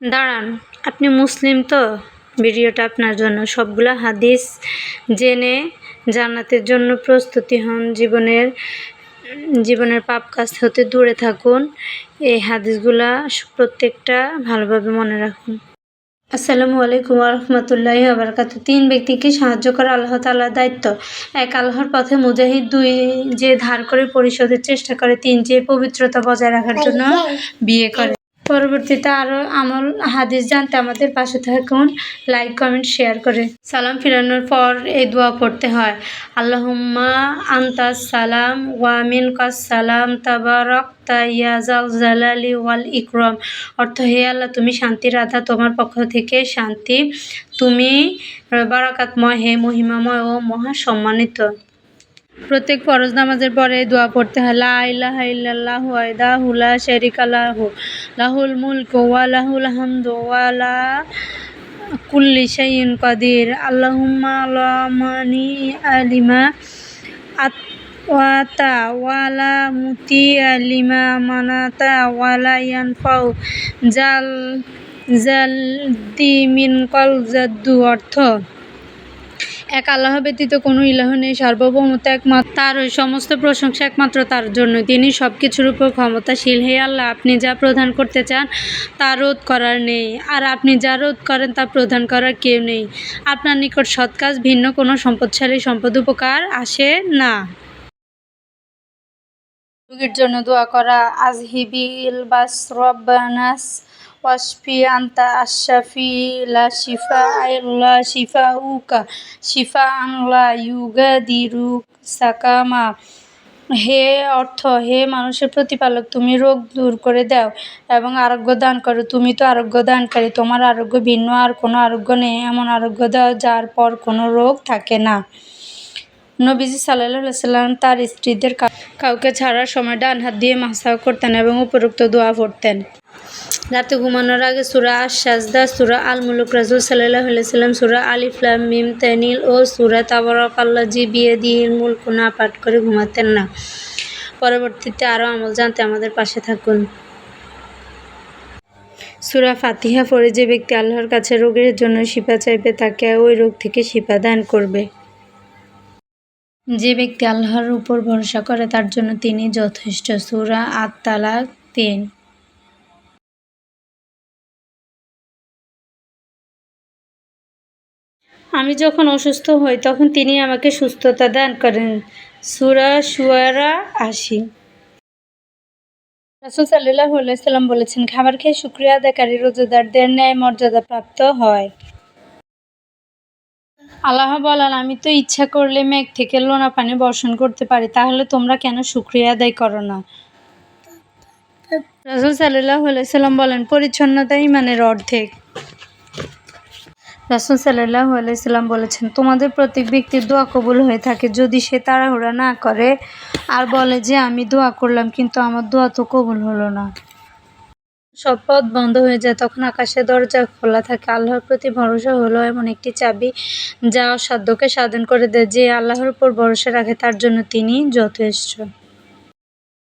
দাঁড়ান, আপনি মুসলিম তো? ভিডিওটা আপনার জন্য। সবগুলা হাদিস জেনে জান্নাতের জন্য প্রস্তুতি হন, জীবনের জীবনের পাপ কাজ হতে দূরে থাকুন। এই হাদিসগুলা প্রত্যেকটা ভালোভাবে মনে রাখুন। আসসালামু আলাইকুম রহমতুল্লাহ আবরকাত তিন ব্যক্তিকে সাহায্য করা আল্লাহ তাল্লাহ দায়িত্ব। এক, আল্লাহর পথে মুজাহিদ। দুই, যে ধার করে পরিশোধের চেষ্টা করে। তিন, যে পবিত্রতা বজায় রাখার জন্য বিয়ে করে। পরবর্তীতে আরও আমল হাদিস জানতে আমাদের পাশে থাকুন। লাইক কমেন্ট শেয়ার করে। সালাম ফিরানোর পর এই দোয়া পড়তে হয়। আল্লাহুম্মা আন্তা সালাম ওয়ামিন কাস সালাম তাবারক জালালি ওয়াল ইকরম। অর্থ, হে আল্লাহ, তুমি শান্তির আধা, তোমার পক্ষ থেকে শান্তি। তুমি বারাকাতময়, হে মহিমাময় ও মহা সম্মানিত প্রত্যেক ফরজ নামাজের পরে দোয়া পড়তে হয়, লা ইলাহা ইল্লাল্লাহ ওয়াহদাহু লা শারীকা লাহু, লাহুল মুলকু ওয়া লাহুল হামদু ওয়া লা কুল্লি শাইইন কাদির, আল্লাহুম্মা মানি আলিমা আত ওয়াতা ওয়ালা মুতি আলিমা মানাতা ওয়ালা ইয়ানফাউ জাল জাল দি মিন কল জাদ্দু অর্থ এক আল্লাহ ব্যতীত কোনো ইলাহ নেই সার্বভৌমত একমাত্র তার, ওই সমস্ত প্রশংসা একমাত্র তার জন্য। তিনি সব কিছুর উপর ক্ষমতাশীল। হে আল্লাহ, আপনি যা প্রদান করতে চান, তা রোধ করার নেই। আর আপনি যা রোধ করেন, তা প্রদান করার কেউ নেই। আপনার নিকট সৎ কাজ, ভিন্ন কোনো সম্পদশালী সম্পদ উপকার আসে না। রোগীর জন্য দোয়া করা, আজহিবিল বাস রব্বানাস। আশাফি লা শিফা আল্লা শিফা উকা শিফা আনলা ইউগা দিরুক সাকামা হে অর্থ, হে মানুষের প্রতিপালক, তুমি রোগ দূর করে দাও এবং আরোগ্য দান করো। তুমি তো আরোগ্য দানকারী, তোমার আরোগ্য ভিন্ন, আর কোনো আরোগ্য নেই। এমন আরোগ্য দাও যার পর কোনো রোগ থাকে না। নবীজি সাল্লাহ সাল্লাম তার স্ত্রীদের কাউকে ছাড়ার সময় ডান হাত দিয়ে মাসাও করতেন এবং উপরোক্ত দোয়া পড়তেন। রাতে ঘুমানোর আগে সুরা সাজদা সুরা আল মুলুক রাজুল সাল্লাহ সাল্লাম সুরা আলিফলাম মিম তানিল ও সুরা তাবরক আল্লাহ বিয়ে দিয়ে মুলক না পাঠ করে ঘুমাতেন না। পরবর্তীতে আরও আমল জানতে আমাদের পাশে থাকুন। সুরা ফাতিহা পড়ে যে ব্যক্তি আল্লাহর কাছে রোগের জন্য শিপা চাইবে, তাকে ওই রোগ থেকে শিপা দান করবে। যে ব্যক্তি আল্লাহর উপর ভরসা করে, তার জন্য তিনি যথেষ্ট। সুরা আত্মালা তিন। আমি যখন অসুস্থ হই, তখন তিনি আমাকে সুস্থতা দান করেন। সুরা সুয়ারা আশি। রাসুল সাল্লাহ সাল্লাম বলেছেন, খাবার খেয়ে শুক্রিয়া আদায়কারী রোজাদারদের ন্যায় মর্যাদা প্রাপ্ত হয়। আল্লাহ বলাল, আমি তো ইচ্ছা করলে মেঘ থেকে লোনা পানি বর্ষণ করতে পারি, তাহলে তোমরা কেন শুক্রিয়া আদায় করো না? রাসুল সাল্লাহ সাল্লাম বলেন, পরিচ্ছন্নতা ইমানের অর্ধেক। রাসুল সাল্লাহ আলাইসাল্লাম বলেছেন, তোমাদের প্রত্যেক ব্যক্তির দোয়া কবুল হয়ে থাকে, যদি সে তাড়াহুড়া না করে আর বলে যে, আমি দোয়া করলাম, কিন্তু আমার দোয়া তো কবুল হলো না সব পথ বন্ধ হয়ে যায়, তখন আকাশের দরজা খোলা থাকে। আল্লাহর প্রতি ভরসা হলো এমন একটি চাবি যা অসাধ্যকে সাধন করে দেয়, যে আল্লাহর উপর ভরসা রাখে, তার জন্য তিনি যথেষ্ট।